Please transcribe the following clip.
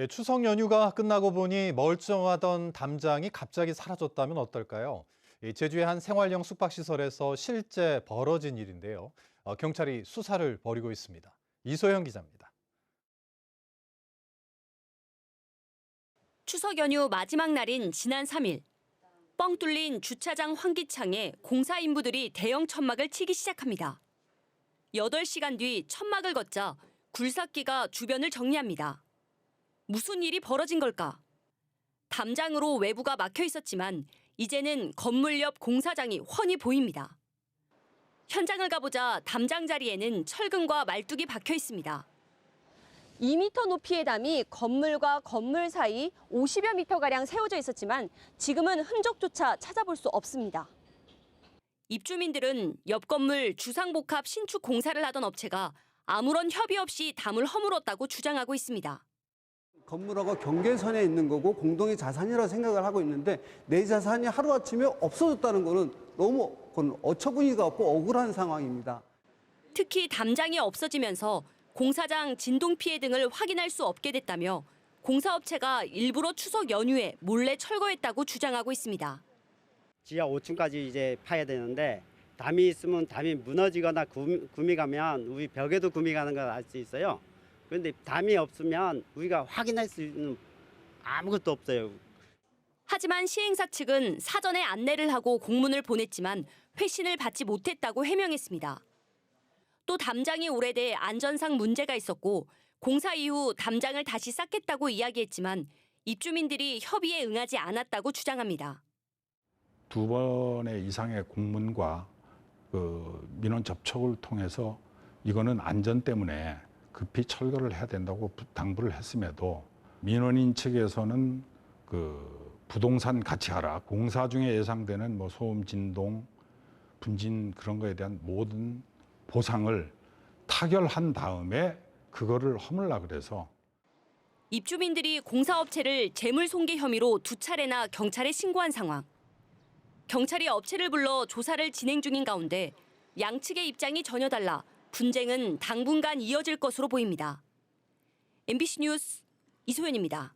예, 추석 연휴가 끝나고 보니 멀쩡하던 담장이 갑자기 사라졌다면 어떨까요? 이 제주의 한 생활형 숙박시설에서 실제 벌어진 일인데요. 어, 경찰이 수사를 벌이고 있습니다. 이소영 기자입니다. 추석 연휴 마지막 날인 지난 3일. 뻥 뚫린 주차장 환기창에 공사 인부들이 대형 천막을 치기 시작합니다. 8시간 뒤 천막을 걷자 굴삭기가 주변을 정리합니다. 무슨 일이 벌어진 걸까? 담장으로 외부가 막혀 있었지만 이제는 건물 옆 공사장이 훤히 보입니다. 현장을 가보자 담장 자리에는 철근과 말뚝이 박혀 있습니다. 2m 높이의 담이 건물과 건물 사이 50여 미터가량 세워져 있었지만 지금은 흔적조차 찾아볼 수 없습니다. 입주민들은 옆 건물 주상복합 신축 공사를 하던 업체가 아무런 협의 없이 담을 허물었다고 주장하고 있습니다. 건물하고 경계선에 있는 거고 공동의 자산이라고 생각을 하고 있는데 내 자산이 하루아침에 없어졌다는 거는 너무 그건 어처구니가 없고 억울한 상황입니다. 특히 담장이 없어지면서 공사장 진동 피해 등을 확인할 수 없게 됐다며 공사업체가 일부러 추석 연휴에 몰래 철거했다고 주장하고 있습니다. 지하 5층까지 이제 파야 되는데 담이 있으면 담이 무너지거나 구- 구미 가면 우리 벽에도 구미 가는 걸 알 수 있어요. 그런데 담이 없으면 우리가 확인할 수 있는 아무것도 없어요. 하지만 시행사 측은 사전에 안내를 하고 공문을 보냈지만 회신을 받지 못했다고 해명했습니다. 또 담장이 오래돼 안전상 문제가 있었고 공사 이후 담장을 다시 쌓겠다고 이야기했지만 입주민들이 협의에 응하지 않았다고 주장합니다. 두 번의 이상의 공문과 그 민원 접촉을 통해서 이거는 안전 때문에 급히 철거를 해야 된다고 부- 당부를 했음에도 민원인 측에서는 그 부동산 가치 하락, 공사 중에 예상되는 뭐 소음, 진동, 분진 그런 거에 대한 모든 보상을 타결한 다음에 그거를 허물라 그래서 입주민들이 공사업체를 재물손괴 혐의로 두 차례나 경찰에 신고한 상황. 경찰이 업체를 불러 조사를 진행 중인 가운데 양측의 입장이 전혀 달라 분쟁은 당분간 이어질 것으로 보입니다. MBC 뉴스 이소연입니다.